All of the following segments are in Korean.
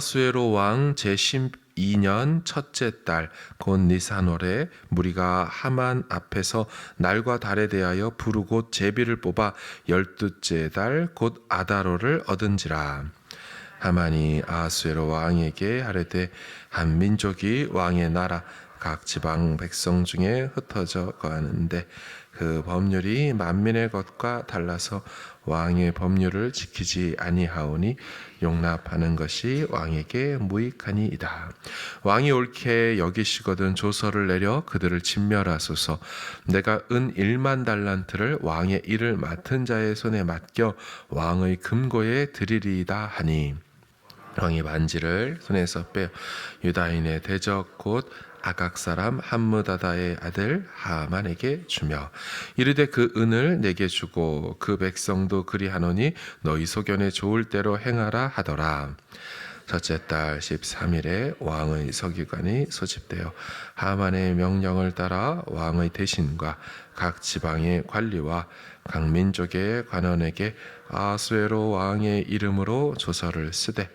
아하수에로 왕 제12년 첫째 달 곧 니산월에 무리가 하만 앞에서 날과 달에 대하여 부르고 제비를 뽑아 열두째 달 곧 아다로를 얻은지라. 하만이 아하수에로 왕에게 하려되 한 민족이 왕의 나라 각 지방 백성 중에 흩어져 가는데 그 법률이 만민의 것과 달라서 왕의 법률을 지키지 아니하오니 용납하는 것이 왕에게 무익하니이다. 왕이 옳게 여기시거든 조서를 내려 그들을 진멸하소서. 내가 은 1만 달란트를 왕의 일을 맡은 자의 손에 맡겨 왕의 금고에 드리리이다 하니 왕이 반지를 손에서 빼어 유다인의 대적 곧 아각 사람 함무다다의 아들 하만에게 주며 이르되 그 은을 내게 주고 그 백성도 그리하노니 너희 소견에 좋을 대로 행하라 하더라. 첫째 달 13일에 왕의 서기관이 소집되어 하만의 명령을 따라 왕의 대신과 각 지방의 관리와 각 민족의 관원에게 아수에로 왕의 이름으로 조서를 쓰되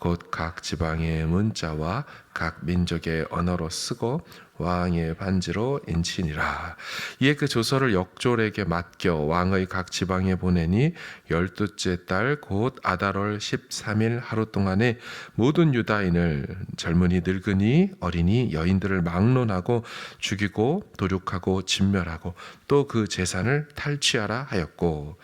곧 각 지방의 문자와 각 민족의 언어로 쓰고 왕의 반지로 인치니라. 이에 그 조서를 역졸에게 맡겨 왕의 각 지방에 보내니 열두째 달 곧 아달월 13일 하루 동안에 모든 유다인을 젊은이 늙은이 어린이 여인들을 막론하고 죽이고 도륙하고 진멸하고 또 그 재산을 탈취하라 하였고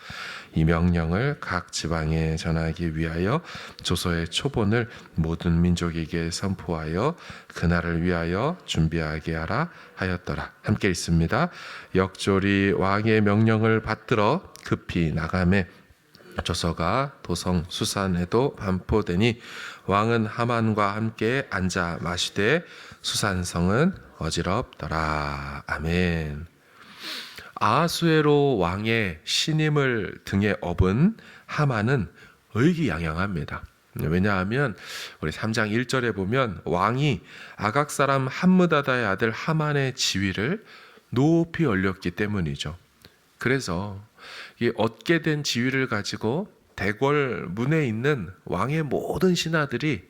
이 명령을 각 지방에 전하기 위하여 조서의 초본을 모든 민족에게 선포하여 그날을 위하여 준비하게 하라 하였더라. 함께 있습니다. 역졸이 왕의 명령을 받들어 급히 나가매 조서가 도성 수산에도 반포되니 왕은 하만과 함께 앉아 마시되 수산성은 어지럽더라. 아멘. 아하수에로 왕의 신임을 등에 업은 하만은 의기양양합니다. 왜냐하면 우리 3장 1절에 보면 왕이 아각 사람 함무다다의 아들 하만의 지위를 높이 올렸기 때문이죠. 그래서 이 얻게 된 지위를 가지고 대궐 문에 있는 왕의 모든 신하들이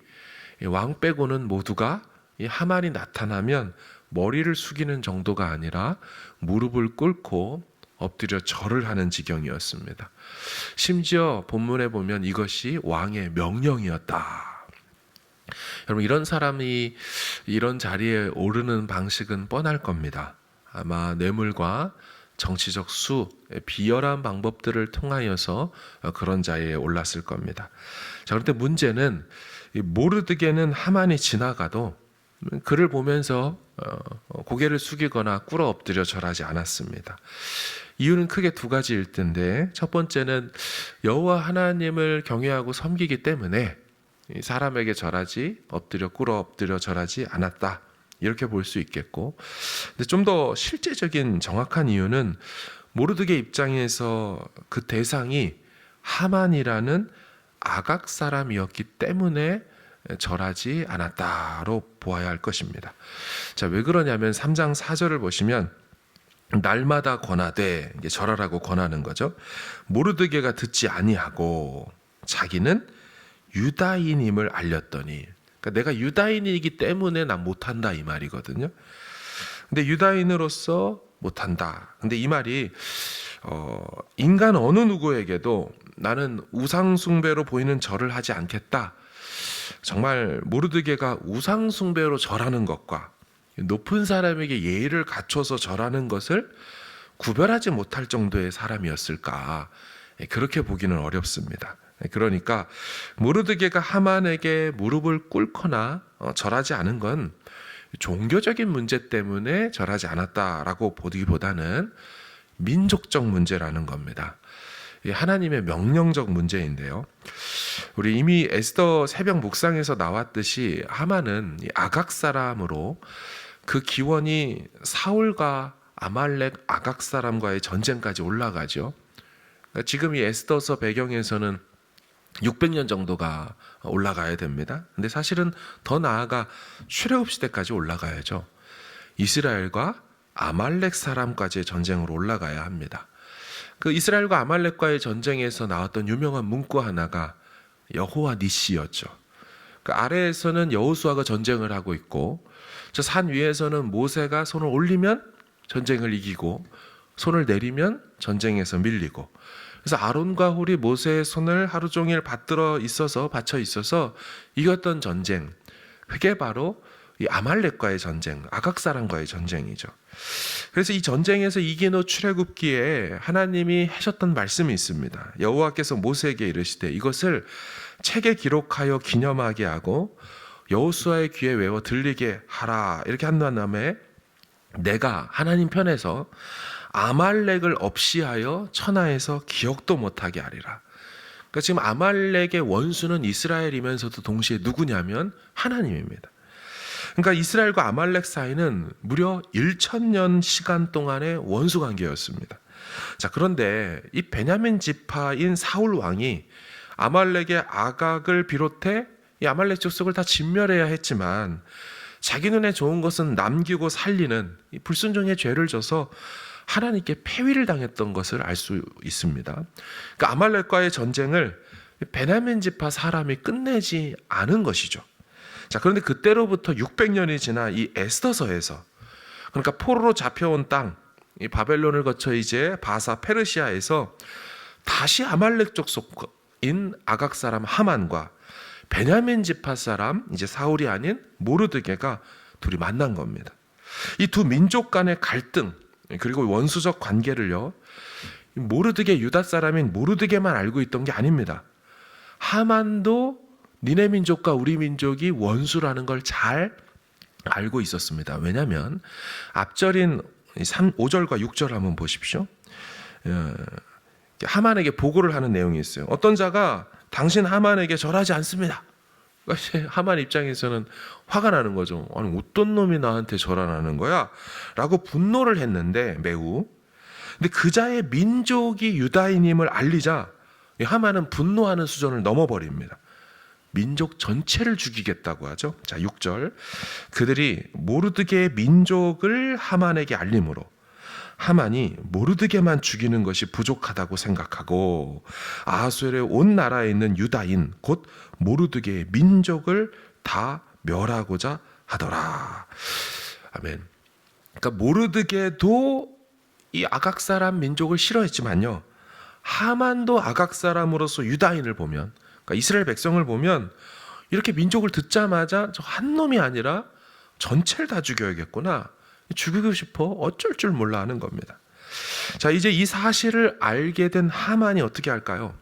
왕 빼고는 모두가 이 하만이 나타나면 머리를 숙이는 정도가 아니라 무릎을 꿇고 엎드려 절을 하는 지경이었습니다. 심지어 본문에 보면 이것이 왕의 명령이었다. 여러분 이런 사람이 이런 자리에 오르는 방식은 뻔할 겁니다. 아마 뇌물과 정치적 수, 비열한 방법들을 통하여서 그런 자리에 올랐을 겁니다. 자, 그런데 문제는 모르드게는 하만이 지나가도 그를 보면서 어, 고개를 숙이거나 꿇어 엎드려 절하지 않았습니다. 이유는 크게 두 가지일 텐데 첫 번째는 여호와 하나님을 경외하고 섬기기 때문에 사람에게 절하지 엎드려 꿇어 엎드려 절하지 않았다. 이렇게 볼 수 있겠고 근데 좀 더 실제적인 정확한 이유는 모르드게 입장에서 그 대상이 하만이라는 아각 사람이었기 때문에 절하지 않았다로 보아야 할 것입니다. 자, 왜 그러냐면 3장 4절을 보시면 날마다 권하되 절하라고 권하는 거죠. 모르드게가 듣지 아니하고 자기는 유다인임을 알렸더니 그러니까 내가 유다인이기 때문에 난 못한다 이 말이거든요. 근데 유다인으로서 못한다. 근데 이 말이 어, 인간 어느 누구에게도 나는 우상숭배로 보이는 절을 하지 않겠다. 정말 모르드게가 우상 숭배로 절하는 것과 높은 사람에게 예의를 갖춰서 절하는 것을 구별하지 못할 정도의 사람이었을까 그렇게 보기는 어렵습니다. 그러니까 모르드게가 하만에게 무릎을 꿇거나 어, 절하지 않은 건 종교적인 문제 때문에 절하지 않았다라고 보기보다는 민족적 문제라는 겁니다. 하나님의 명령적 문제인데요. 우리 이미 에스더 새벽 묵상에서 나왔듯이 하만은 아각 사람으로 그 기원이 사울과 아말렉 아각 사람과의 전쟁까지 올라가죠. 지금 이 에스더서 배경에서는 600년 정도가 올라가야 됩니다. 근데 사실은 더 나아가 출애굽 시대까지 올라가야죠. 이스라엘과 아말렉 사람까지의 전쟁으로 올라가야 합니다. 그 이스라엘과 아말렉과의 전쟁에서 나왔던 유명한 문구 하나가 여호와 니시였죠. 그 아래에서는 여호수아가 전쟁을 하고 있고 저 산 위에서는 모세가 손을 올리면 전쟁을 이기고 손을 내리면 전쟁에서 밀리고 그래서 아론과 홀이 모세의 손을 하루 종일 받들어 있어서 받쳐 있어서 이겼던 전쟁 그게 바로 이 아말렉과의 전쟁, 아각 사람과의 전쟁이죠. 그래서 이 전쟁에서 후 출애굽기에 하나님이 하셨던 말씀이 있습니다. 여호와께서 모세에게 이르시되 이것을 책에 기록하여 기념하게 하고 여호수아의 귀에 외워 들리게 하라 이렇게 한 다음에 내가 하나님 편에서 아말렉을 없이하여 천하에서 기억도 못하게 하리라. 그러니까 지금 아말렉의 원수는 이스라엘이면서도 동시에 누구냐면 하나님입니다. 그러니까 이스라엘과 아말렉 사이는 무려 1천년 시간 동안의 원수 관계였습니다. 자, 그런데 이 베냐민 지파인 사울 왕이 아말렉의 아각을 비롯해 이 아말렉 족속을 다 진멸해야 했지만 자기 눈에 좋은 것은 남기고 살리는 이 불순종의 죄를 져서 하나님께 폐위를 당했던 것을 알 수 있습니다. 그러니까 아말렉과의 전쟁을 베냐민 지파 사람이 끝내지 않은 것이죠. 자, 그런데 그때로부터 600년이 지나 이 에스더서에서 그러니까 포로로 잡혀온 땅, 이 바벨론을 거쳐 이제 바사 페르시아에서 다시 아말렉 족 속인 아각 사람 하만과 베냐민 지파 사람 이제 사울이 아닌 모르드게가 둘이 만난 겁니다. 이 두 민족 간의 갈등 그리고 원수적 관계를요 모르드게 유다 사람인 모르드게만 알고 있던 게 아닙니다. 하만도 니네 민족과 우리 민족이 원수라는 걸 잘 알고 있었습니다. 왜냐하면 앞절인 3, 5절과 6절 한번 보십시오. 어, 하만에게 보고를 하는 내용이 있어요. 어떤 자가 당신 하만에게 절하지 않습니다. 그러니까 하만 입장에서는 화가 나는 거죠. 아니 어떤 놈이 나한테 절하라는 거야? 라고 분노를 했는데 매우. 근데 그자의 민족이 유다인임을 알리자 하만은 분노하는 수준을 넘어버립니다. 민족 전체를 죽이겠다고 하죠. 자, 6절. 그들이 모르드게의 민족을 하만에게 알림으로 하만이 모르드게만 죽이는 것이 부족하다고 생각하고 아하수엘의 온 나라에 있는 유다인 곧 모르드게의 민족을 다 멸하고자 하더라. 아멘. 그러니까 모르드게도 이 아각 사람 민족을 싫어했지만요. 하만도 아각 사람으로서 유다인을 보면 그러니까 이스라엘 백성을 보면 이렇게 민족을 듣자마자 저 한 놈이 아니라 전체를 다 죽여야겠구나. 죽이고 싶어 어쩔 줄 몰라 하는 겁니다. 자, 이제 이 사실을 알게 된 하만이 어떻게 할까요?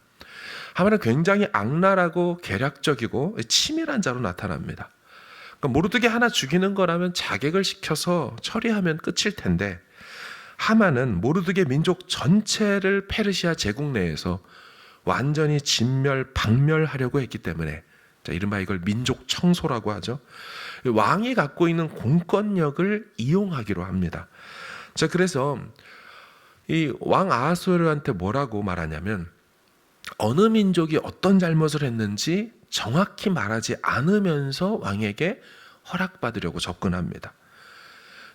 하만은 굉장히 악랄하고 계략적이고 치밀한 자로 나타납니다. 그러니까 모르드게 하나 죽이는 거라면 자객을 시켜서 처리하면 끝일 텐데 하만은 모르드게 민족 전체를 페르시아 제국 내에서 완전히 진멸, 박멸하려고 했기 때문에 자, 이른바 이걸 민족 청소라고 하죠. 왕이 갖고 있는 공권력을 이용하기로 합니다. 자, 그래서 이 왕 아하수에르한테 뭐라고 말하냐면 어느 민족이 어떤 잘못을 했는지 정확히 말하지 않으면서 왕에게 허락받으려고 접근합니다.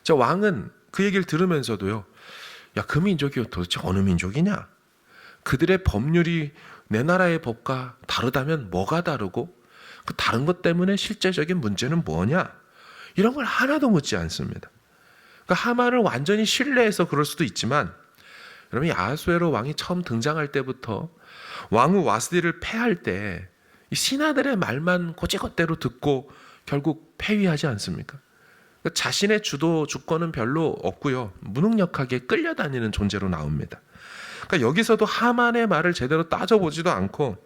자, 왕은 그 얘기를 들으면서도요. 야, 그 민족이 도대체 어느 민족이냐? 그들의 법률이 내 나라의 법과 다르다면 뭐가 다르고 그 다른 것 때문에 실제적인 문제는 뭐냐? 이런 걸 하나도 묻지 않습니다. 그러니까 하만을 완전히 신뢰해서 그럴 수도 있지만 여러분 아하수에로 왕이 처음 등장할 때부터 왕후 와스디를 패할 때 신하들의 말만 고지것대로 듣고 결국 패위하지 않습니까? 그러니까 자신의 주도 주권은 별로 없고요. 무능력하게 끌려다니는 존재로 나옵니다. 그러니까 여기서도 하만의 말을 제대로 따져보지도 않고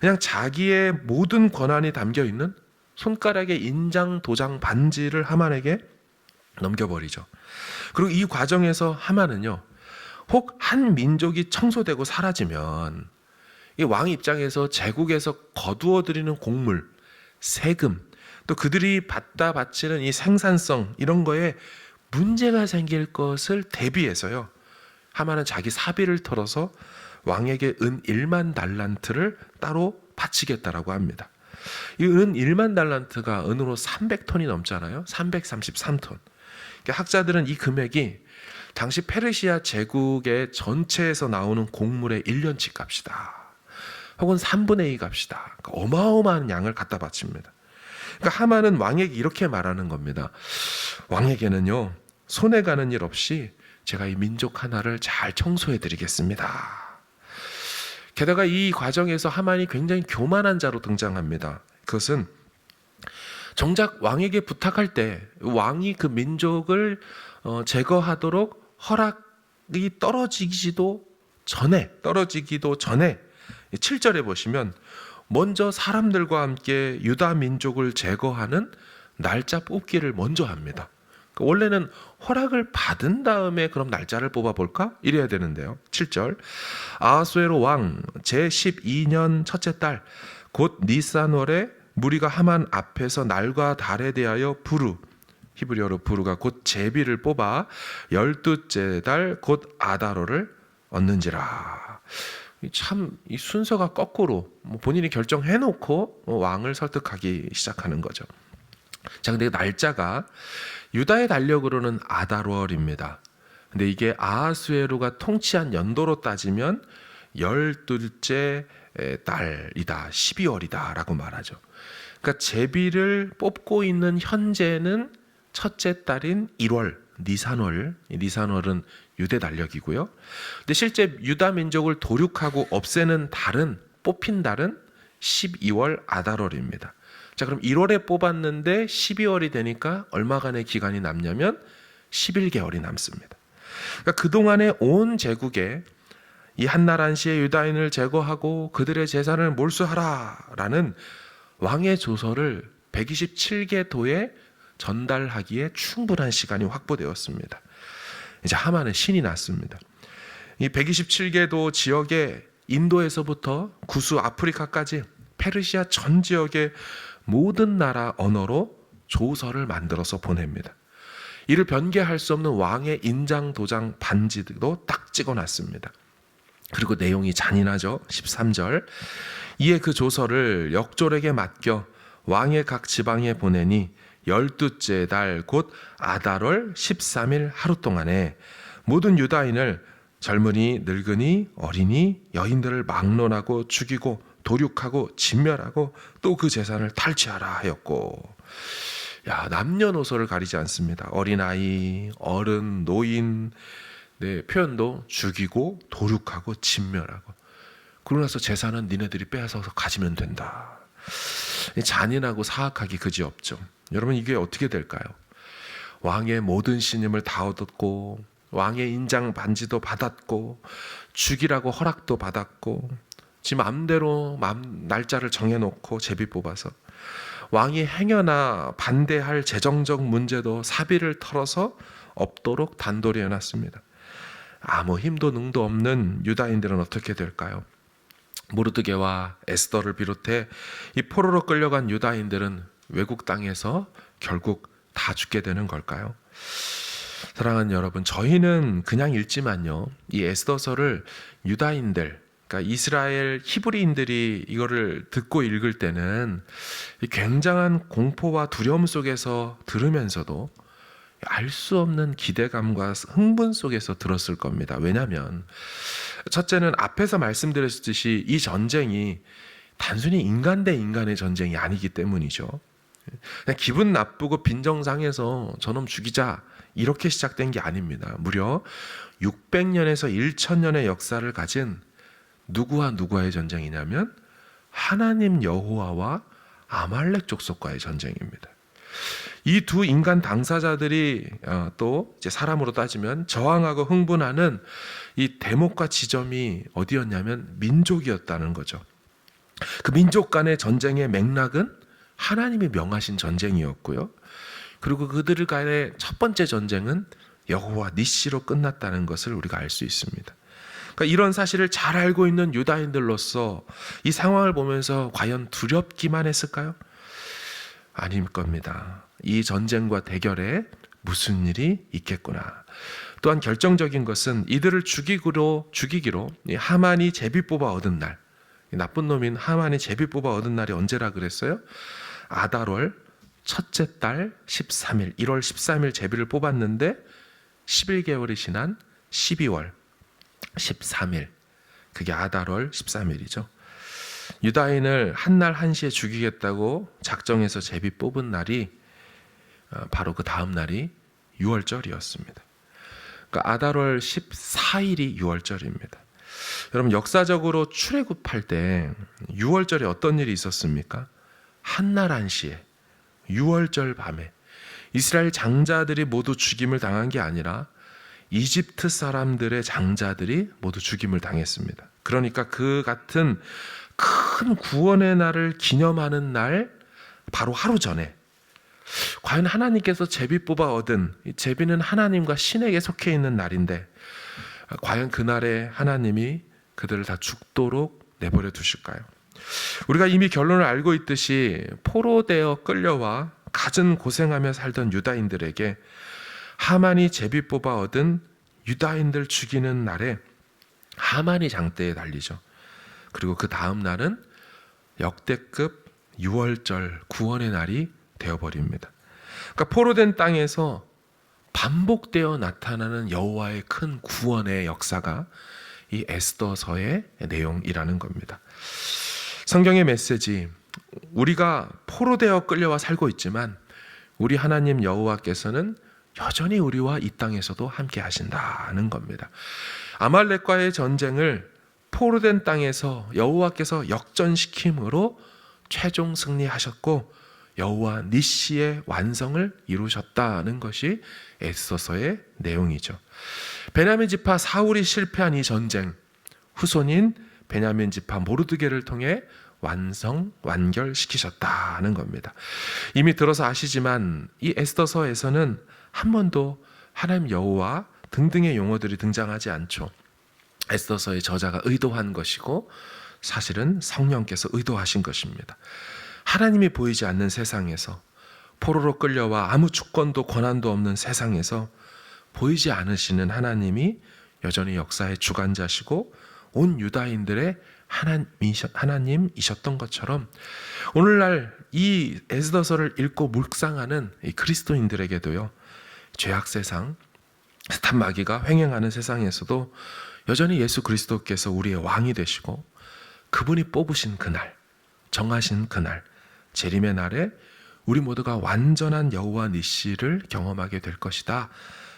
그냥 자기의 모든 권한이 담겨 있는 손가락에 인장, 도장, 반지를 하만에게 넘겨버리죠. 그리고 이 과정에서 하만은요, 혹 한 민족이 청소되고 사라지면 이 왕 입장에서 제국에서 거두어 들이는 곡물, 세금, 또 그들이 받다 바치는 이 생산성 이런 거에 문제가 생길 것을 대비해서요. 하만은 자기 사비를 털어서 왕에게 은 1만 달란트를 따로 바치겠다라고 합니다. 이 은 1만 달란트가 은으로 300톤이 넘잖아요. 333톤. 그러니까 학자들은 이 금액이 당시 페르시아 제국의 전체에서 나오는 곡물의 1년치 값이다. 혹은 3분의 2 값이다. 그러니까 어마어마한 양을 갖다 바칩니다. 그러니까 하만은 왕에게 이렇게 말하는 겁니다. 왕에게는요 손해 가는 일 없이 제가 이 민족 하나를 잘 청소해 드리겠습니다. 게다가 이 과정에서 하만이 굉장히 교만한 자로 등장합니다. 그것은 정작 왕에게 부탁할 때 왕이 그 민족을 어, 제거하도록 허락이 떨어지기도 전에 떨어지기도 전에 7절에 보시면 먼저 사람들과 함께 유다 민족을 제거하는 날짜 뽑기를 먼저 합니다. 그 원래는 허락을 받은 다음에 그럼 날짜를 뽑아 볼까? 이래야 되는데요. 7절. 아하수에로 왕 제12년 첫째 달 곧 니산월에 무리가 하만 앞에서 날과 달에 대하여 부르 히브리어로 부르가 곧 제비를 뽑아 열두째 달 곧 아다로를 얻는지라. 참 이 순서가 거꾸로 뭐 본인이 결정해 놓고 뭐 왕을 설득하기 시작하는 거죠. 자, 근데 날짜가 유다의 달력으로는 아달월입니다. 근데 이게 아하수에루가 통치한 연도로 따지면 열둘째 달이다, 12월이다라고 말하죠. 그러니까 제비를 뽑고 있는 현재는 첫째 달인 1월 니산월, 니산월은 유대 달력이고요. 근데 실제 유다 민족을 도륙하고 없애는 달은 뽑힌 달은 12월 아달월입니다. 자, 그럼 1월에 뽑았는데 12월이 되니까 얼마간의 기간이 남냐면 11개월이 남습니다. 그러니까 그동안에 온 제국에 이 한나란 시의 유다인을 제거하고 그들의 재산을 몰수하라라는 왕의 조서를 127개 도에 전달하기에 충분한 시간이 확보되었습니다. 이제 하만은 신이 났습니다. 이 127개 도 지역에 인도에서부터 구수 아프리카까지 페르시아 전 지역의 모든 나라 언어로 조서를 만들어서 보냅니다. 이를 변개할 수 없는 왕의 인장 도장 반지도 딱 찍어 놨습니다. 그리고 내용이 잔인하죠. 13절. 이에 그 조서를 역졸에게 맡겨 왕의 각 지방에 보내니 열두째 달 곧 아달월 13일 하루 동안에 모든 유다인을 젊은이, 늙은이, 어린이, 여인들을 막론하고 죽이고 도륙하고 진멸하고 또 그 재산을 탈취하라 하였고 야 남녀노소를 가리지 않습니다. 어린 아이, 어른, 노인 네, 표현도 죽이고 도륙하고 진멸하고 그러고 나서 재산은 니네들이 빼앗아서 가지면 된다. 잔인하고 사악하기 그지없죠. 여러분 이게 어떻게 될까요? 왕의 모든 신임을 다 얻었고 왕의 인장 반지도 받았고 죽이라고 허락도 받았고 지 맘대로 맘, 날짜를 정해놓고 제비 뽑아서 왕이 행여나 반대할 재정적 문제도 사비를 털어서 없도록 단돌이 해놨습니다. 아무 힘도 능도 없는 유다인들은 어떻게 될까요? 모르드게와 에스더를 비롯해 이 포로로 끌려간 유다인들은 외국 땅에서 결국 다 죽게 되는 걸까요? 사랑하는 여러분, 저희는 그냥 읽지만요. 이 에스더서를 유다인들, 그러니까 이스라엘 히브리인들이 이거를 듣고 읽을 때는 굉장한 공포와 두려움 속에서 들으면서도 알 수 없는 기대감과 흥분 속에서 들었을 겁니다. 왜냐하면 첫째는 앞에서 말씀드렸듯이 이 전쟁이 단순히 인간 대 인간의 전쟁이 아니기 때문이죠. 그냥 기분 나쁘고 빈정상해서 저놈 죽이자 이렇게 시작된 게 아닙니다. 무려 600년에서 1000년의 역사를 가진 누구와 누구와의 전쟁이냐면 하나님 여호와와 아말렉 족속과의 전쟁입니다. 이 두 인간 당사자들이 어, 또 사람으로 따지면 저항하고 흥분하는 이 대목과 지점이 어디였냐면 민족이었다는 거죠. 그 민족 간의 전쟁의 맥락은 하나님이 명하신 전쟁이었고요. 그리고 그들 간의 첫 번째 전쟁은 여호와 니시로 끝났다는 것을 우리가 알 수 있습니다. 그러니까 이런 사실을 잘 알고 있는 유다인들로서 이 상황을 보면서 과연 두렵기만 했을까요? 아닐 겁니다. 이 전쟁과 대결에 무슨 일이 있겠구나. 또한 결정적인 것은 이들을 죽이기로 죽이기로 하만이 제비 뽑아 얻은 날, 나쁜 놈인 하만이 제비 뽑아 얻은 날이 언제라 그랬어요? 아달월 첫째 달 13일, 1월 13일 제비를 뽑았는데 11개월이 지난 12월 13일. 그게 아달월 13일이죠. 유다인을 한날 한시에 죽이겠다고 작정해서 제비 뽑은 날이 어, 바로 그 다음 날이 6월절이었습니다. 그러니까 아달월 14일이 6월절입니다. 여러분 역사적으로 출애굽할 때 6월절에 어떤 일이 있었습니까? 한날 한시에 6월절 밤에 이스라엘 장자들이 모두 죽임을 당한 게 아니라 이집트 사람들의 장자들이 모두 죽임을 당했습니다. 그러니까 그 같은 큰 구원의 날을 기념하는 날 바로 하루 전에 과연 하나님께서 제비 뽑아 얻은 이 제비는 하나님과 신에게 속해 있는 날인데 과연 그날에 하나님이 그들을 다 죽도록 내버려 두실까요? 우리가 이미 결론을 알고 있듯이 포로되어 끌려와 갖은 고생하며 살던 유다인들에게 하만이 제비 뽑아 얻은 유다인들 죽이는 날에 하만이 장대에 달리죠. 그리고 그 다음 날은 역대급 6월절 구원의 날이 되어버립니다. 그러니까 포로된 땅에서 반복되어 나타나는 여호와의 큰 구원의 역사가 이 에스더서의 내용이라는 겁니다. 성경의 메시지 우리가 포로 되어 끌려와 살고 있지만 우리 하나님 여호와께서는 여전히 우리와 이 땅에서도 함께 하신다는 겁니다. 아말렉과의 전쟁을 포로된 땅에서 여호와께서 역전시킴으로 최종 승리하셨고 여호와 니시의 완성을 이루셨다는 것이 에스더서의 내용이죠. 베냐민 지파 사울이 실패한 이 전쟁 후손인 베냐민 지파 모르드게를 통해 완성 완결시키셨다는 겁니다. 이미 들어서 아시지만 이 에스더서에서는 한 번도 하나님 여호와 등등의 용어들이 등장하지 않죠. 에스더서의 저자가 의도한 것이고 사실은 성령께서 의도하신 것입니다. 하나님이 보이지 않는 세상에서 포로로 끌려와 아무 주권도 권한도 없는 세상에서 보이지 않으시는 하나님이 여전히 역사의 주관자시고 온 유다인들의 하나님이셨던 것처럼 오늘날 이 에스더서를 읽고 묵상하는 이 그리스도인들에게도요 죄악 세상, 스탄 마귀가 횡행하는 세상에서도 여전히 예수 그리스도께서 우리의 왕이 되시고 그분이 뽑으신 그날, 정하신 그날, 재림의 날에 우리 모두가 완전한 여호와 니시를 경험하게 될 것이다.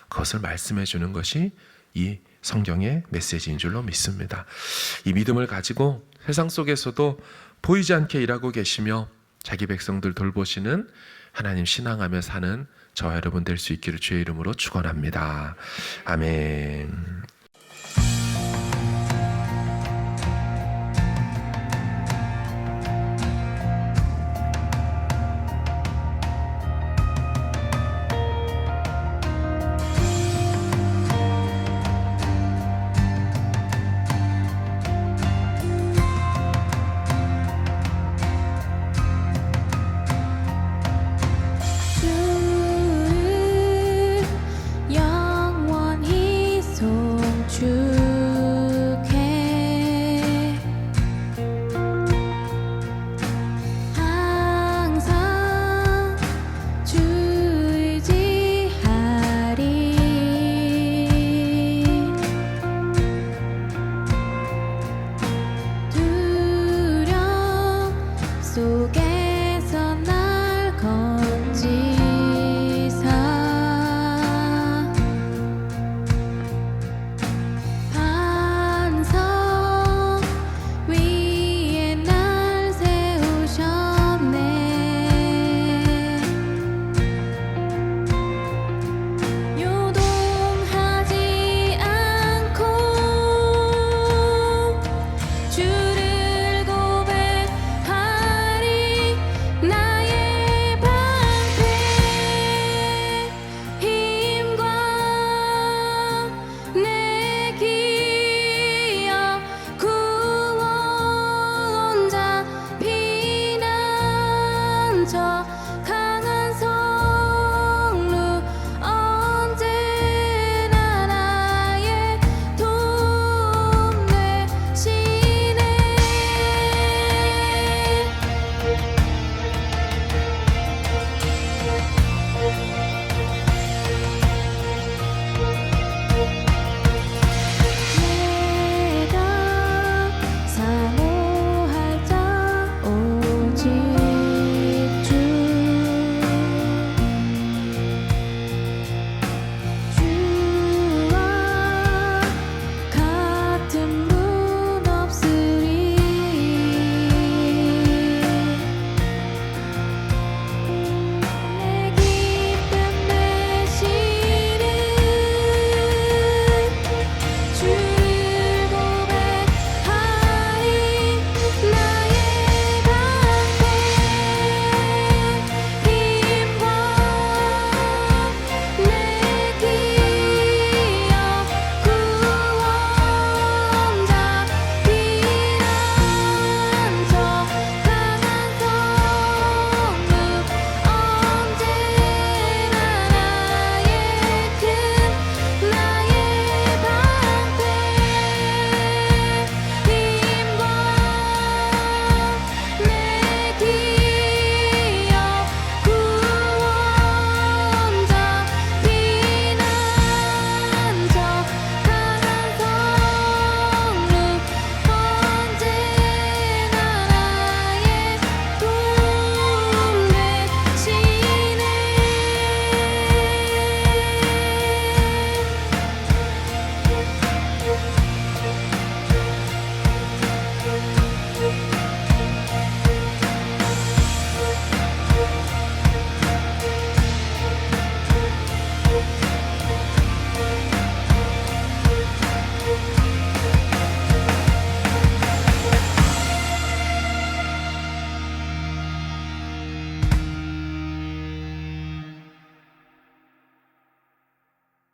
그것을 말씀해 주는 것이 이 성경의 메시지인 줄로 믿습니다. 이 믿음을 가지고 세상 속에서도 보이지 않게 일하고 계시며 자기 백성들 돌보시는 하나님 신앙하며 사는 저와 여러분 될 수 있기를 주의 이름으로 축원합니다. 아멘.